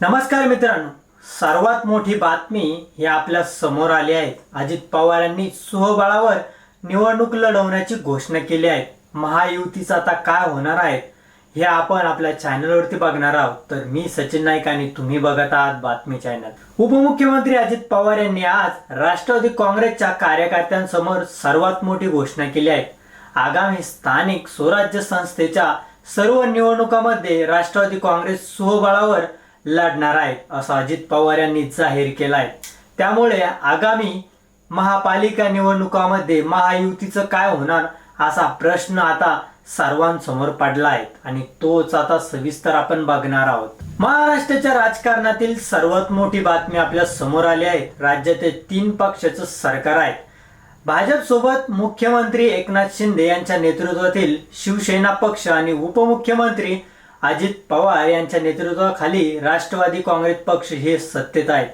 नमस्कार मित्रांनो. सर्वात मोठी बातमी ही आपल्यासमोर आली आहे. अजित पवार यांनी सुहबळावर निवडणूक लढवण्याची घोषणा केली आहे. महायुतीचं आता काय होणार आहे हे आपण आपल्या चॅनलवरती बघणार आहोत. तर मी सचिन नाईक आणि तुम्ही बघत आहात बातमी चॅनल. उपमुख्यमंत्री अजित पवार यांनी आज राष्ट्रवादी काँग्रेसच्या कार्यकर्त्यांसमोर सर्वात मोठी घोषणा केली आहे. आगामी स्थानिक स्वराज्य संस्थेच्या सर्व निवडणुकांमध्ये राष्ट्रवादी काँग्रेस सुहबळावर लढणार आहे असं अजित पवार यांनी जाहीर केला आहे त्यामुळे आगामी महापालिका निवडणुकामध्ये महायुतीचं काय होणार असा प्रश्न आता सर्वांसमोर पडला आहे आणि तोच आता सविस्तर आपण बघणार आहोत. महाराष्ट्राच्या राजकारणातील सर्वात मोठी बातमी आपल्यासमोर आली आहे. राज्यातील तीन पक्षाचं सरकार आहे. भाजप सोबत मुख्यमंत्री एकनाथ शिंदे यांच्या नेतृत्वातील शिवसेना पक्ष आणि उपमुख्यमंत्री अजित पवार यांच्या नेतृत्वाखाली राष्ट्रवादी काँग्रेस पक्ष हे सत्तेत आहेत.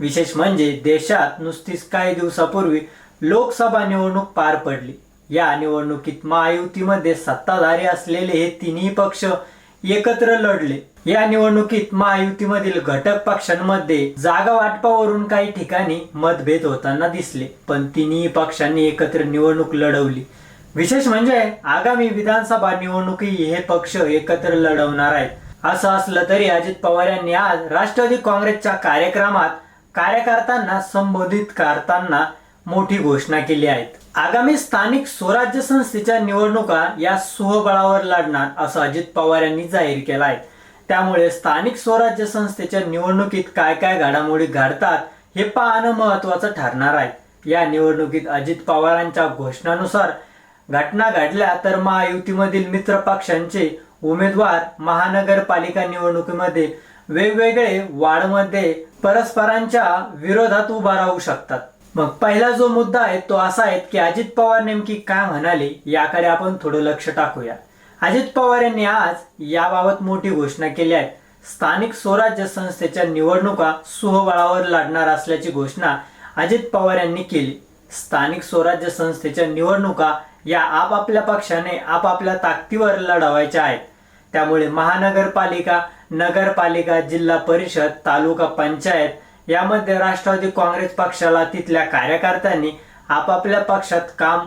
विशेष म्हणजे देशात नुसतीच काही दिवसापूर्वी लोकसभा निवडणूक पार पडली. या निवडणुकीत महायुतीमध्ये सत्ताधारी असलेले हे तिन्ही पक्ष एकत्र लढले. या निवडणुकीत महायुतीमधील घटक पक्षांमध्ये जागा वाटपावरून काही ठिकाणी मतभेद होताना दिसले पण तिन्ही पक्षांनी एकत्र निवडणूक लढवली. विशेष म्हणजे आगामी विधानसभा निवडणुकी हे पक्ष एकत्र लढवणार आहेत. असं असलं तरी अजित पवार यांनी आज राष्ट्रवादी काँग्रेसच्या कार्यक्रमात कार्यकर्त्यांना संबोधित करताना मोठी घोषणा केली आहे. आगामी स्थानिक स्वराज्य संस्थेच्या निवडणुका या सुहबळावर लढणार असं अजित पवार यांनी जाहीर केलं आहे. त्यामुळे स्थानिक स्वराज्य संस्थेच्या निवडणुकीत काय काय घडामोडी घडतात हे पाहणं महत्वाचं ठरणार आहे. या निवडणुकीत अजित पवारांच्या घोषणानुसार घटना घडल्या तर महायुतीमधील मित्र पक्षांचे उमेदवार महानगरपालिका निवडणुकीमध्ये वेगवेगळे वार्डमध्ये परस्परांच्या विरोधात उभा राहू शकतात. मग पहिला जो मुद्दा आहे तो असा आहे की अजित पवार नेमकी काय म्हणाले याकडे आपण थोडं लक्ष टाकूया. अजित पवार यांनी आज याबाबत मोठी घोषणा केली आहे. स्थानिक स्वराज्य संस्थेच्या निवडणुका सुहबळावर लढणार असल्याची घोषणा अजित पवार यांनी केली. स्थानिक स्वराज्य संस्थेच्या निवडणुका या आपापल्या पक्षाने आपापल्या ताकदीवर लढवायच्या आहेत. त्यामुळे महानगरपालिका नगरपालिका जिल्हा परिषद तालुका पंचायत यामध्ये राष्ट्रवादी काँग्रेस पक्षाला तिथल्या कार्यकर्त्यांनी आपापल्या पक्षात काम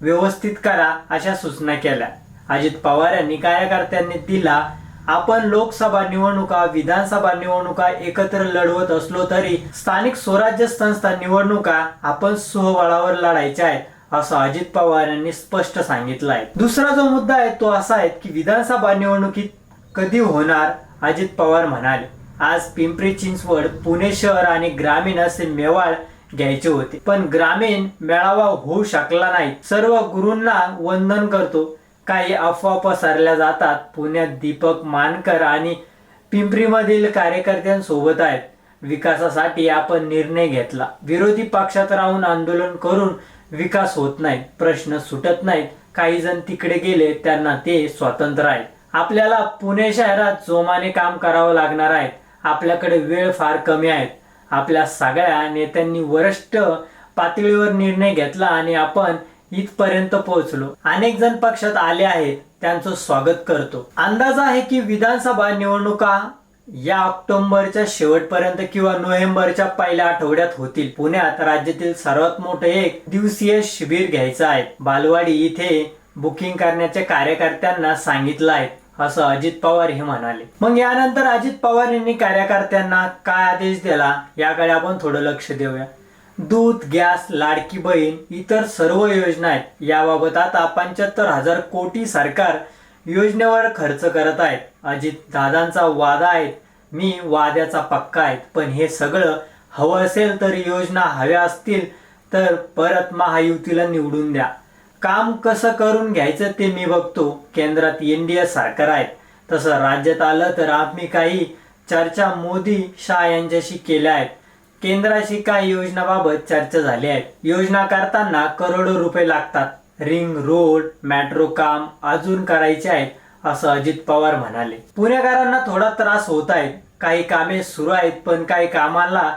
व्यवस्थित करा अशा सूचना केल्या. अजित पवार यांनी कार्यकर्त्यांनी दिला आपण लोकसभा निवडणुका विधानसभा निवडणुका एकत्र लढवत असलो तरी स्थानिक स्वराज्य संस्था निवडणुका आपण सुहबळावर लढायच्या आहेत. असं अजित पवार यांनी स्पष्ट सांगितलं आहे दुसरा जो मुद्दा आहे तो असा आहे की विधानसभा निवडणुकीत कधी होणार? अजित पवार म्हणाले आज पिंपरी चिंचवड पुणे शहर आणि ग्रामीण असे मेवाळ घ्यायचे होते. पण ग्रामीण मेळावा होऊ शकला नाही. सर्व गुरूंना वंदन करतो. काही अफवा पसरल्या जातात. पुण्यात दीपक मानकर आणि पिंपरीमधील कार्यकर्त्यांसोबत आहेत. विकासासाठी आपण निर्णय घेतला. विरोधी पक्षात राहून आंदोलन करून विकास होत नाही प्रश्न सुटत नाहीत. काही जण तिकडे गेले त्यांना ते स्वतंत्र आहे. आपल्याला पुणे शहरात जोमाने काम करावं लागणार आहे. आपल्याकडे वेळ फार कमी आहे. आपल्या सगळ्या नेत्यांनी वरिष्ठ पातळीवर निर्णय घेतला आणि आपण इथपर्यंत पोहोचलो. अनेक जण पक्षात आले आहेत त्यांचं स्वागत करतो. अंदाज आहे की विधानसभा निवडणुका या ऑक्टोबरच्या शेवटपर्यंत किंवा नोव्हेंबरच्या पहिल्या आठवड्यात होतील. पुण्यात राज्यातील सर्वात मोठे एक दिवसीय शिबिर घ्यायचं आहे. बालवाडी इथे बुकिंग करण्याच्या कार्यकर्त्यांना सांगितलं आहे असं अजित पवार हे म्हणाले. मग यानंतर अजित पवार यांनी कार्यकर्त्यांना काय आदेश दिला याकडे आपण थोडं लक्ष देऊया. दूध गॅस लाडकी बहीण इतर सर्व योजना आहेत. याबाबत आता पंच्याहत्तर हजार कोटी सरकार योजनेवर खर्च करत आहेत. अजित दादांचा वादा आहे मी वाद्याचा पक्का आहेत. पण हे सगळं हवं असेल तर योजना हव्या असतील तर परत महायुतीला निवडून द्या. काम कसं करून घ्यायचं ते मी बघतो. केंद्रात एनडीए सरकार आहे. तसं राज्यात आलं तर आम्ही काही चर्चा मोदी शाह यांच्याशी केल्या आहेत. केंद्राशी काही योजनाबाबत चर्चा झाली आहे. योजना करताना करोडो रुपये लागतात. रिंग रोड मॅट्रो काम अजून करायचे आहेत असं अजित पवार म्हणाले. पुणेकरांना थोडा त्रास होत आहेत काही कामे सुरू आहेत पण काही कामाला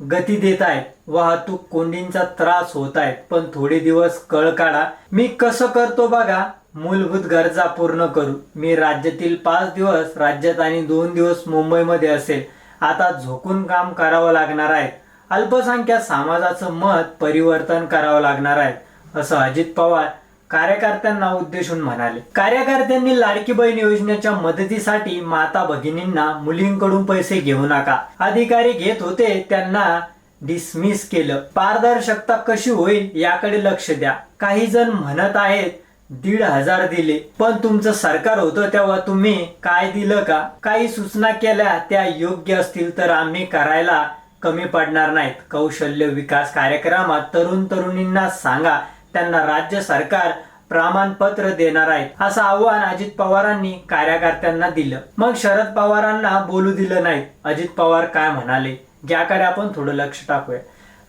गती देत आहेत. वाहतूक कोंडींचा त्रास होत आहेत पण थोडे दिवस कळ काढा. मी कसं करतो बघा मूलभूत गरजा पूर्ण करू. मी राज्यातील पाच दिवस राज्यात आणि दोन दिवस मुंबईमध्ये असेल. आता झोकून काम करावं लागणार आहे. अल्पसंख्याक समाजाचं मत परिवर्तन करावं लागणार आहे. असं अजित पवार कार्यकर्त्यांना उद्देशून म्हणाले. कार्यकर्त्यांनी लाडकी बहीण योजनेच्या मदतीसाठी माता भगिनींना मुलींकडून पैसे घेऊ नका. अधिकारी घेत होते त्यांना डिसमिस केलं. पारदर्शकता कशी होईल याकडे लक्ष द्या. काही जण म्हणत आहेत दीड हजार दिले. पण तुमचं सरकार होतं तेव्हा तुम्ही काय दिलं का? काही सूचना केल्या त्या योग्य असतील तर आम्ही करायला कमी पडणार नाहीत. कौशल्य विकास कार्यक्रमात तरुण तरुणींना सांगा. त्यांना राज्य सरकार प्रमाणपत्र देणार आहे असं आव्हान अजित पवारांनी कार्यकर्त्यांना दिलं. मग शरद पवारांना बोलू दिलं नाही. अजित पवार काय म्हणाले? याकडे आपण थोडं लक्ष टाकूया.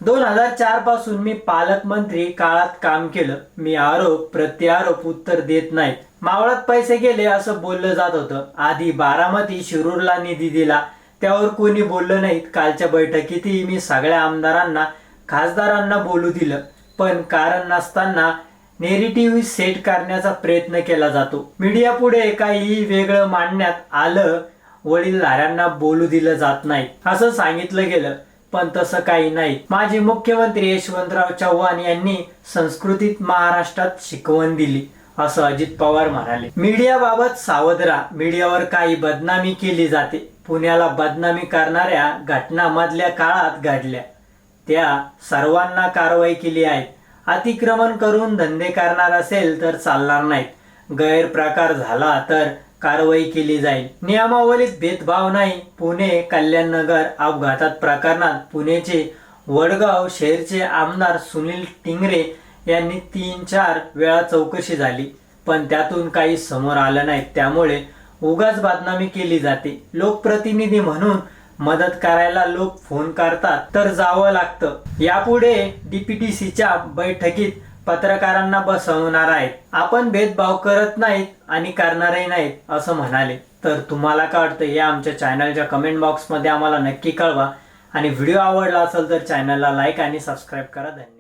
दोन हजार चारपासून मी पालकमंत्री काळात काम केलं. मी आरोप प्रत्यारोप उत्तर देत नाही. मावळात पैसे गेले असं बोललं जात होतं. आधी बारामती शिरूरला निधी दिला. त्यावर कोणी बोललं नाहीत कालच्या बैठकीतही मी सगळ्या आमदारांना खासदारांना बोलू दिलं. पण कारण नसताना नेरेटिव्ह सेट करण्याचा प्रयत्न केला जातो. मीडिया पुढे काही वेगळं मांडण्यात आलं वडीलधाऱ्यांना बोलू दिलं जात नाही. असं सांगितलं गेलं पण तसं काही नाही. माजी मुख्यमंत्री यशवंतराव चव्हाण यांनी संस्कृतीत महाराष्ट्रात शिकवण दिली असं अजित पवार म्हणाले. मीडियाबाबत सावध राहा. मीडियावर काही बदनामी केली जाते. पुण्याला बदनामी करणाऱ्या घटना मधल्या काळात घडल्या. त्या सर्वांना कारवाई केली आहे. अतिक्रमण करून धंदे करणार असेल तर चालणार नाहीत. गैरप्रकार झाला तर कारवाई केली जाईल. नियमावलीत भेदभाव नाही. पुणे कल्याणनगर अपघातात प्रकरणात पुणेचे वडगाव शहरचे आमदार सुनील टिंगरे यांनी तीन चार वेळा चौकशी झाली पण त्यातून काही समोर आलं नाही. त्यामुळे उगाच बदनामी केली जाते. लोकप्रतिनिधी म्हणून मदत करायला लोक फोन करतात तर जावं लागतं. यापुढे डीपीटीसीच्या बैठकीत पत्रकारांना बसवणार आहेत. आपण भेदभाव करत नाहीत आणि करणारही नाहीत असं म्हणाले. तर तुम्हाला काय वाटतं? हे आमच्या चॅनलच्या कमेंट बॉक्समध्ये आम्हाला नक्की कळवा. आणि व्हिडिओ आवडला असेल तर चॅनलला लाईक आणि सबस्क्राईब करा. धन्यवाद.